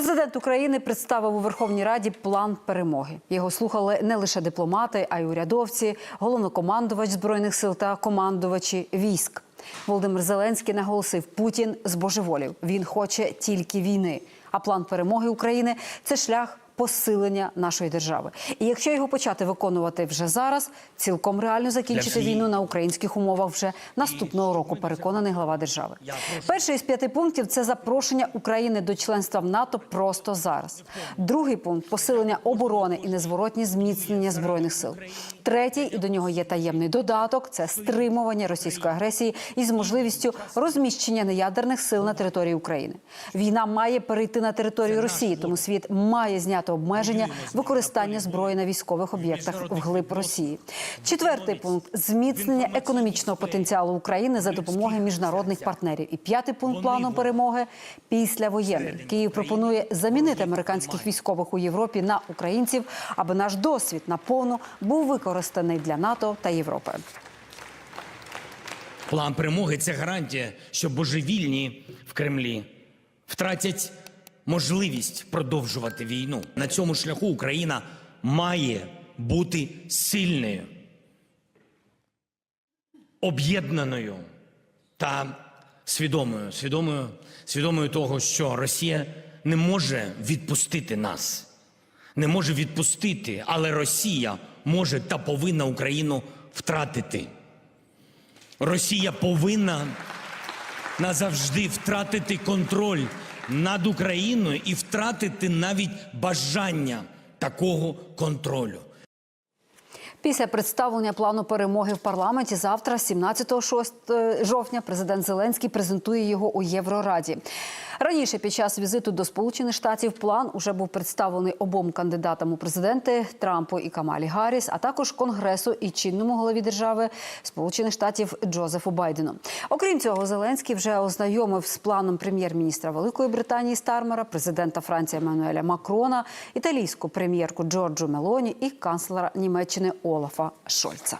Президент України представив у Верховній Раді план перемоги. Його слухали не лише дипломати, а й урядовці, головнокомандувач збройних сил та командувачі військ. Володимир Зеленський наголосив, Путін збожеволів. Він хоче тільки війни. А план перемоги України це шлях посилення нашої держави. І якщо його почати виконувати вже зараз, цілком реально закінчити війну на українських умовах вже наступного року. Переконаний глава держави. Перший із п'яти пунктів це запрошення України до членства в НАТО просто зараз. Другий пункт посилення оборони і незворотні зміцнення збройних сил. Третій, і до нього є таємний додаток: це стримування російської агресії із можливістю розміщення неядерних сил на території України. Війна має перейти на територію Росії, тому світ має зняти обмеження використання зброї на військових об'єктах вглиб Росії. Четвертий пункт. зміцнення економічного потенціалу України за допомогою міжнародних партнерів. І п'ятий пункт плану перемоги післявоєнний. Київ пропонує замінити американських військових у Європі на українців, аби наш досвід наповну був використаний для НАТО та Європи. План перемоги це гарантія, що божевільні в Кремлі втратять можливість продовжувати війну. На цьому шляху Україна має бути сильною, об'єднаною та свідомою, свідомою, свідомою того, що Росія не може відпустити нас, не може відпустити, але Росія може та повинна Україну втратити. Росія повинна назавжди втратити контроль над Україною і втратити навіть бажання такого контролю. Після представлення плану перемоги в парламенті завтра, 17 шост- жовтня, президент Зеленський презентує його у Єврораді. Раніше під час візиту до Сполучених Штатів план уже був представлений обом кандидатам у президенти Трампу і Камалі Гарріс, а також Конгресу і чинному голові держави Сполучених Штатів Джозефу Байдену. Окрім цього, Зеленський вже ознайомив з планом прем'єр-міністра Великої Британії Стармера, президента Франції Еммануеля Макрона, італійську прем'єрку Джорджу Мелоні і канцлера Німеччини Олафа Шольца.